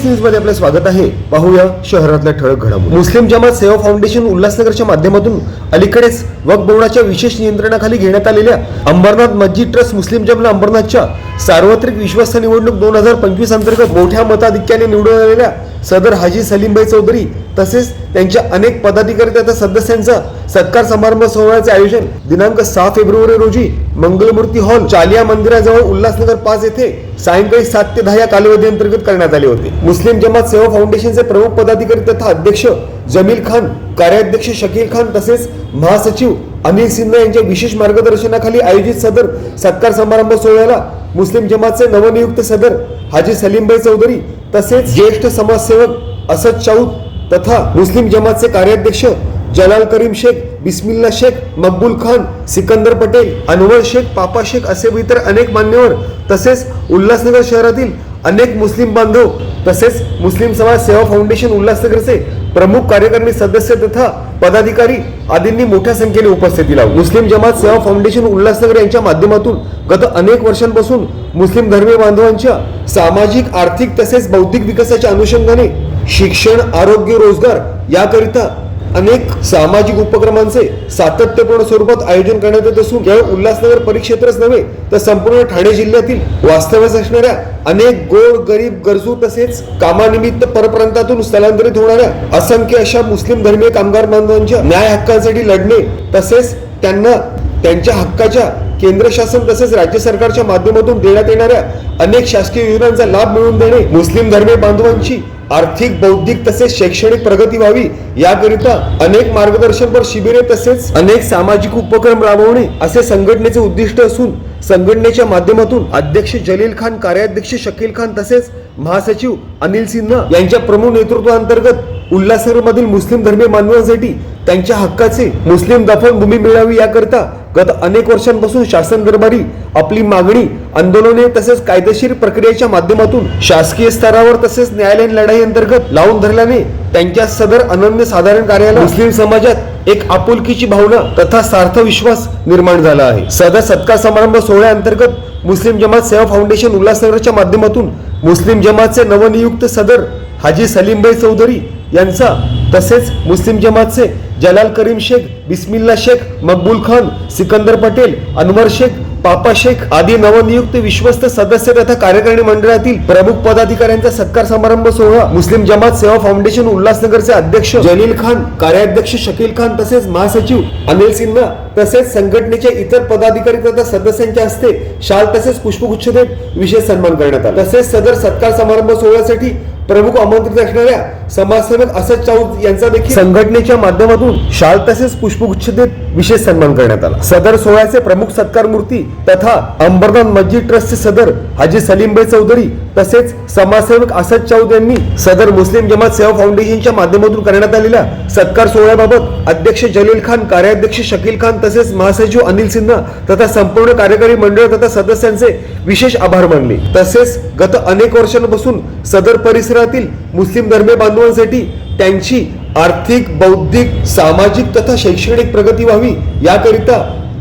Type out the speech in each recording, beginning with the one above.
Six न्यूजमध्ये आपलं स्वागत आहे. पाहूया शहरातल्या ठळक घडामोडी. मुस्लिम जमात सेवा फाउंडेशन उल्हासनगरच्या माध्यमातून अलीकडेच वक्फ बोर्डाच्या विशेष नियंत्रणाखाली घेण्यात आलेल्या अंबरनाथ मस्जिद ट्रस्ट मुस्लिम जमात अंबरनाथच्या सार्वत्रिक विश्वस्त निवडणूक दोन हजार पंचवीस अंतर्गत मोठ्या मताधिक्याने निवडून आलेल्या सदर हाजी सलीमभाई चौधरी तसेच त्यांच्या अनेक पदाधिकारी तथा सदस्यांचा सत्कार समारंभ सोहळ्याचे आयोजन दिनांक सहा फेब्रुवारी रोजी मंगलमूर्ती हॉल चालिया मंदिराजवळ उल्हासनगर पाच येथे सायंकाळी सात ते दहा या कालावधी अंतर्गत करण्यात आले होते. मुस्लिम जमात सेवा फाउंडेशनचे प्रमुख पदाधिकारी तथा अध्यक्ष जमील खान कार्याध्यक्ष शकील खान तसेच महासचिव अनिल सिन्हा यांच्या विशेष मार्गदर्शनाखाली आयोजित सदर सत्कार समारंभ सोहळ्याला मुस्लिम जमातचे नवनियुक्त सदर हाजी सलीमभाई चौधरी तसेच ज्येष्ठ समाजसेवक असद चाऊत तथा मुस्लिम जमातचे कार्याध्यक्ष जलाल करीम शेख बिस्मिल्ला शेख मकबूल खान सिकंदर पटेल अनवर शेख पापा शेख असे इतर अनेक मान्यवर तसेच उल्हासनगर शहरातील अनेक मुस्लिम बांधव तसेच मुस्लिम समाज सेवा फाउंडेशन उल्हासनगरचे प्रमुख कार्यकारिणी सदस्य तथा पदाधिकारी आदींनी मोठ्या संख्येने उपस्थिती लावली. मुस्लिम जमात सेवा फाउंडेशन उल्हासनगर यांच्या माध्यमातून गत अनेक वर्षांपासून मुस्लिम धर्मीय बांधवांच्या सामाजिक आर्थिक तसेच बौद्धिक विकासाच्या अनुषंगाने शिक्षण आरोग्य रोजगार याकरिता अनेक सामाजिक उपक्रमांचे सातत्यपूर्ण स्वरूपात आयोजन करण्यात येत असून केवळ उल्हासनगर परिक्षेत्रच नव्हे तर संपूर्ण ठाणे जिल्ह्यातील वास्तव्यास असणाऱ्या अनेक गोड गरीब गरजू तसेच कामानिमित्त परप्रांतातून स्थलांतरित होणाऱ्या असंख्य अशा मुस्लिम धर्मीय कामगार बांधवांच्या न्याय हक्कांसाठी लढणे तसेच त्यांना त्यांच्या हक्काच्या केंद्र शासन तसेच राज्य सरकारच्या माध्यमातून देण्यात येणाऱ्या अनेक शासकीय योजनांचा लाभ मिळवून देणे मुस्लिम धर्मीय बांधवांची आर्थिक बौद्धिक तसेच शैक्षणिक प्रगती व्हावी याकरिता अनेक मार्गदर्शनपर शिबिरे तसेच अनेक सामाजिक उपक्रम राबवणे असे संघटनेचे उद्दिष्ट असून संघटनेच्या माध्यमातून अध्यक्ष जलील खान कार्याध्यक्ष शकील खान तसेच महासचिव अनिल सिन्हा यांच्या प्रमुख नेतृत्वाअंतर्गत उल्हासनगर मधील मुस्लिम धर्मीय मानवांसाठी त्यांच्या हक्काचे मुस्लिम दफन भूमी मिळावी याकरिता गत अनेक वर्षांपासून शासन दरबारी आपली मागणी आंदोलने तसेच कायदेशीर प्रक्रियेच्या माध्यमातून शासकीय स्तरावर तसेच न्यायालयीन लढाई अंतर्गत लावून धरल्याने त्यांच्या सदर अनन्य साधारण कार्याला मुस्लिम समाजात एक आपुलकीची भावना तथा सार्थ विश्वास निर्माण झाला आहे. सदर सत्कार समारंभ सोहळ्याअंतर्गत मुस्लिम जमात सेवा फाउंडेशन उल्हासनगरच्या माध्यमातून मुस्लिम जमातचे नवनियुक्त सदर हाजी सलीमभाई चौधरी यांचा तसेच मुस्लिम जमातचे जलाल करीम शेख बिस्मिल्ला शेख मकबूल खान सिकंदर पटेल अनवर शेख पापा शेख आदी नवनियुक्त विश्वस्त सदस्य तथा कार्यकारिणी मंडळातील प्रमुख पदाधिकाऱ्यांचा सत्कार समारंभ सोहळा मुस्लिम जमात सेवा फाउंडेशन उल्हासनगरचे अध्यक्ष जलील खान कार्याध्यक्ष शकील खान तसेच महासचिव अनिल सिन्हा तसेच संघटनेच्या इतर पदाधिकारी तथा सदस्यांच्या हस्ते शाल तसेच पुष्पगुच्छ देत विशेष सन्मान करण्यात आला. तसेच सदर सत्कार समारंभ सोहळ्यासाठी प्रमुख आमंत्रित असणाऱ्या समाजसेवक असद चाऊद यांचा देखील संघटनेच्या माध्यमातून शाल तसेच पुष्पगुच्छ देत विशेष सन्मान करण्यात आला. सदर सोहळ्याचे प्रमुख सत्कार मूर्ती तथा अंबरनाथ मस्जिद ट्रस्टचे सदर हाजी सलीमबाई चौधरी तसेच समाजसेवक असद चौद यांनी सदर मुस्लिम जमात सेवा फाउंडेशनच्या माध्यमातून करण्यात आलेल्या सत्कार सोहळ्याबाबत अध्यक्ष जलील खान कार्याध्यक्ष शकील खान तसेच महासचिव अनिल सिन्हा तथा संपूर्ण कार्यकारी मंडळ तथा सदस्यांचे विशेष आभार मानले. तसेच गत अनेक वर्षांपासून सदर परिसरातील मुस्लिम धर्मीय बांधवांसाठी त्यांची आर्थिक बौद्धिक सामाजिक तथा शैक्षणिक प्रगती व्हावी याकरिता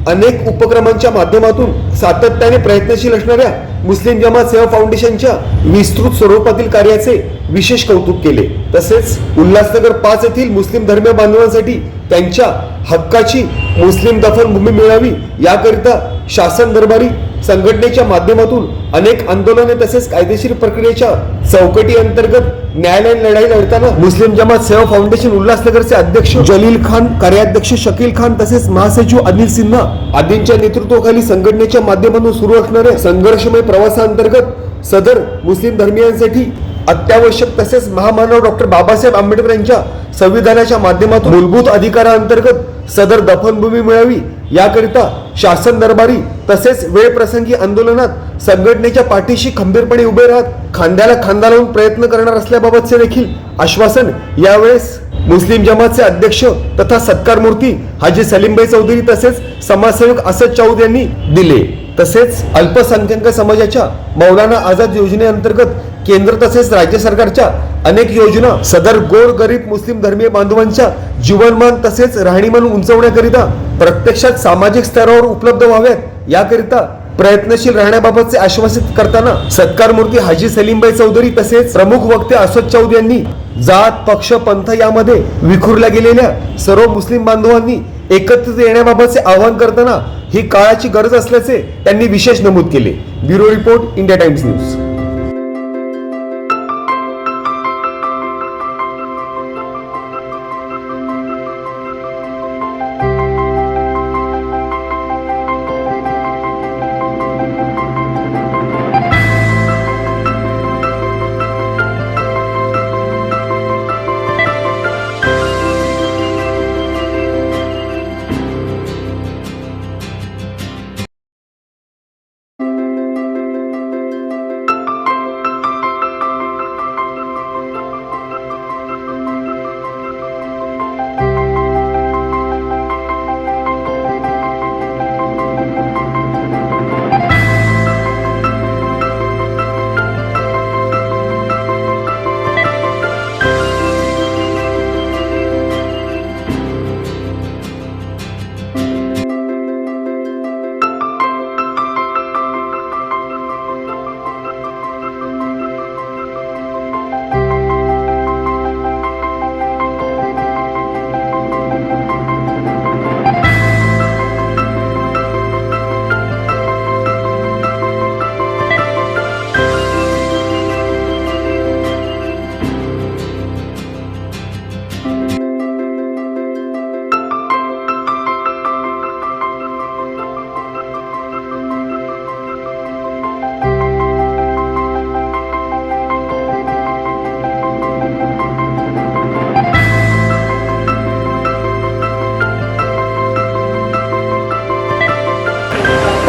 अनेक उपक्रमांच्या माध्यमातून सातत्याने प्रयत्नशील असणाऱ्या मुस्लिम जमात सेवा फाउंडेशनच्या विस्तृत स्वरूपातील कार्याचे विशेष कौतुक केले. तसेच उल्हासनगर पाच येथील मुस्लिम धर्मीय बांधवांसाठी त्यांच्या हक्काची मुस्लिम दफन भूमी मिळावी याकरिता शासन दरबारी संघटनेच्या माध्यमातून अनेक आंदोलने तसेच कायदेशीर प्रक्रियेच्या चौकटी अंतर्गत न्यायालयीन लढाई लढताना मुस्लिम जमात सेवा फाउंडेशन उल्हासनगरचे अध्यक्ष जलील खान कार्याध्यक्ष शकील खान तसेच महासचिव अनिल सिन्हा आदींच्या नेतृत्वाखाली संघटनेच्या माध्यमातून सुरू असणाऱ्या संघर्षमय प्रवासाअंतर्गत सदर मुस्लिम धर्मियांसाठी अत्यावश्यक तसेच महामानव डॉक्टर बाबासाहेब आंबेडकर यांच्या संविधानाच्या माध्यमातून मूलभूत अधिकाराअंतर्गत सदर दफनभूमी मिळावी याकरिता शासन दरबारी तसेच वेळप्रसंगी आंदोलनात संघटनेच्या पाठीशी खंबीरपणे उभे राहत खांद्याला खांदा लावून प्रयत्न करणार असल्याबाबतचे देखील आश्वासन यावेळेस मुस्लिम जमातचे अध्यक्ष तथा सत्कार मूर्ती हाजी सलीमभाई चौधरी तसेच समाजसेवक असद चौद यांनी दिले. तसेच अल्पसंख्याक समाजाच्या मौलाना आझाद योजनेअंतर्गत केंद्र तसेच राज्य सरकारच्या अनेक योजना सदर गोर गरीब मुस्लिम धर्मीय बांधवांच्या जीवनमान तसेच राहणीमान उंचवण्याकरिता प्रत्यक्षात सामाजिक स्तरावर उपलब्ध व्हाव्यात याकरिता प्रयत्नशील राहण्याबाबतचे आश्वासित करताना सत्कार मूर्ती हाजी सलीमबाई चौधरी तसेच प्रमुख वक्ते असद चौधरी यांनी जात पक्ष पंथ यामध्ये विखुरल्या गेलेल्या सर्व मुस्लिम बांधवांनी एकत्रित येण्याबाबतचे आवाहन करताना ही काळाची गरज असल्याचे त्यांनी विशेष नमूद केले. Bureau report India Times news.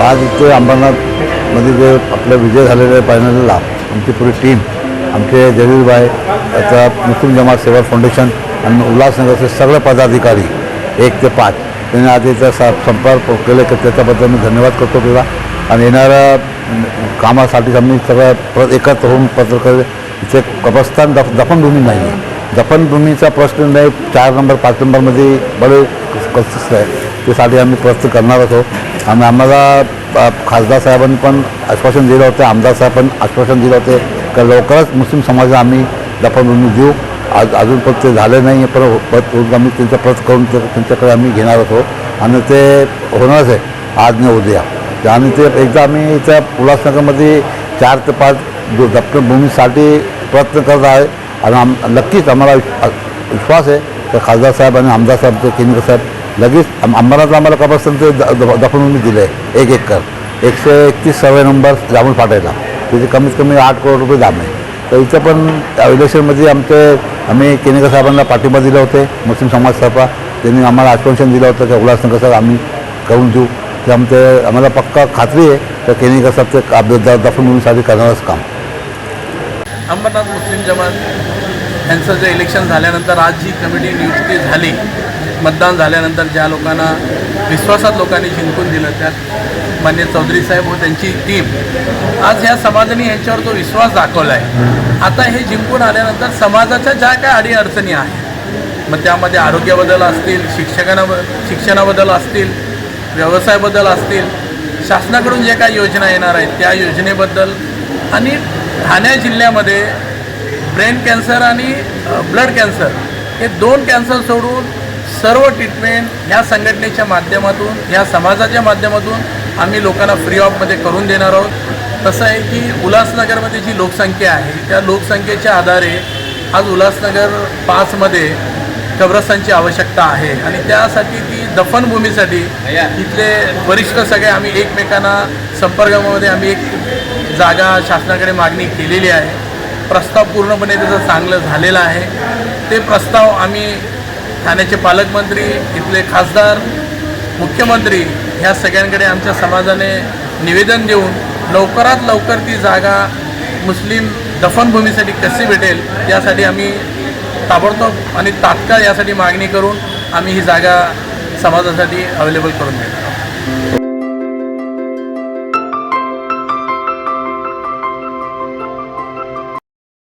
आज इथे अंबरनाथमध्ये जे आपलं विजय झालेले पॅनलला आमची पुरी टीम आमचे जलीलबाई आता मुस्लिम जमात सेवा फाउंडेशन आणि उल्हासनगरचे सगळे पदाधिकारी एक ते पाच. त्यांनी आज याचा स संपर्क केले तर त्याच्याबद्दल मी धन्यवाद करतो तुला. आणि येणाऱ्या कामासाठी आम्ही सगळं प्र एकत्र होऊन पत्रकार इथे कब्रस्तान दफ दफनभूमी नाही आहे जपनभूमीचा प्रश्न नाही चार नंबर पाच नंबरमध्ये बरे कष्ट आहे त्यासाठी आम्ही प्रयत्न करणार आहोत आणि आम्हाला खासदार साहेबांनी पण आश्वासन दिलं होतं आमदार साहेब पण आश्वासन दिलं होते का लवकरच मुस्लिम समाजाला आम्ही दफनभूमी देऊ. आज अजून पण ते झाले नाही पण परत आम्ही त्यांचा प्रत करून ते त्यांच्याकडे आम्ही घेणार आहोत आणि ते होणारच आहे आज न उद्या. आणि ते एकदा आम्ही इथं उल्हासनगरमध्ये चार ते पाच दो- दफनभूमीसाठी प्रयत्न करत आहे. आणि आम नक्कीच आम्हाला विश्वास आहे तर खासदार साहेब आणि आमदार साहेब ते केंद्र साहेब लगेच आम- अंबरनाथला आम्हाला कब्रस्तान ते द- द- दिलं आहे एक एकर एकशे एकतीस सर्वे नंबर जामून फाटायला त्याचे कमीत कमी आठ करोड रुपये दाम आहे तर इथं पण इलेक्शनमध्ये आमचे आम्ही केनेकर साहेबांना पाठिंबा दिला होते मुस्लिम समाज सभा त्यांनी आम्हाला आश्वासन दिलं होतं की उल्हासनगर साहेब आम्ही करून देऊ ते आमचे आम्हाला पक्का खात्री आहे तर केनेकर साहेब ते आप- दफनभूमीसाठी करणारच काम। अंबरनाथ मुस्लिम जमात यांचं जे इलेक्शन झाल्यानंतर आज जी कमिटी नियुक्ती झाली मतदान झाल्यानंतर ज्या लोकांना विश्वासात लोकांनी जिंकून दिलं त्यात मान्य चौधरी साहेब व त्यांची टीम आज ह्या समाजाने यांच्यावर तो विश्वास दाखवला आहे. आता हे जिंकून आल्यानंतर समाजाच्या ज्या काय अडीअडचणी आहेत मग त्यामध्ये आरोग्याबद्दल असतील शिक्षकांना शिक्षणाबद्दल असतील व्यवसायाबद्दल असतील शासनाकडून जे काही योजना येणार आहेत त्या योजनेबद्दल आणि ठाणे जिल्ह्यामध्ये ब्रेन कॅन्सर आणि ब्लड कॅन्सर हे दोन कॅन्सर सोडून सर्व ट्रीटमेंट ह्या संघटनेच्या माध्यमातून ह्या समाजाच्या माध्यमातून आम्ही लोकांना फ्री ऑफमध्ये करून देणार आहोत. तसं आहे की उल्हासनगरमध्ये जी लोकसंख्या आहे त्या लोकसंख्येच्या आधारे आज उल्हासनगर पाचमध्ये कब्रस्तानची आवश्यकता आहे आणि त्यासाठी ती दफनभूमीसाठी इथले वरिष्ठ सगळे आम्ही एकमेकांना संपर्कामध्ये आम्ही एक जागा शासनाकडे मागणी केलेली आहे. प्रस्ताव पूर्णपणे त्याचं चांगलं झालेलं आहे. ते प्रस्ताव आम्ही ठाण्याचे पालकमंत्री इथले खासदार मुख्यमंत्री ह्या सगळ्यांकडे आमच्या समाजाने निवेदन देऊन लवकरात लवकर ती जागा मुस्लिम दफनभूमीसाठी कशी भेटेल यासाठी आम्ही ताबडतोब आणि तात्काळ यासाठी मागणी करून आम्ही ही जागा समाजासाठी अवेलेबल करून देतो.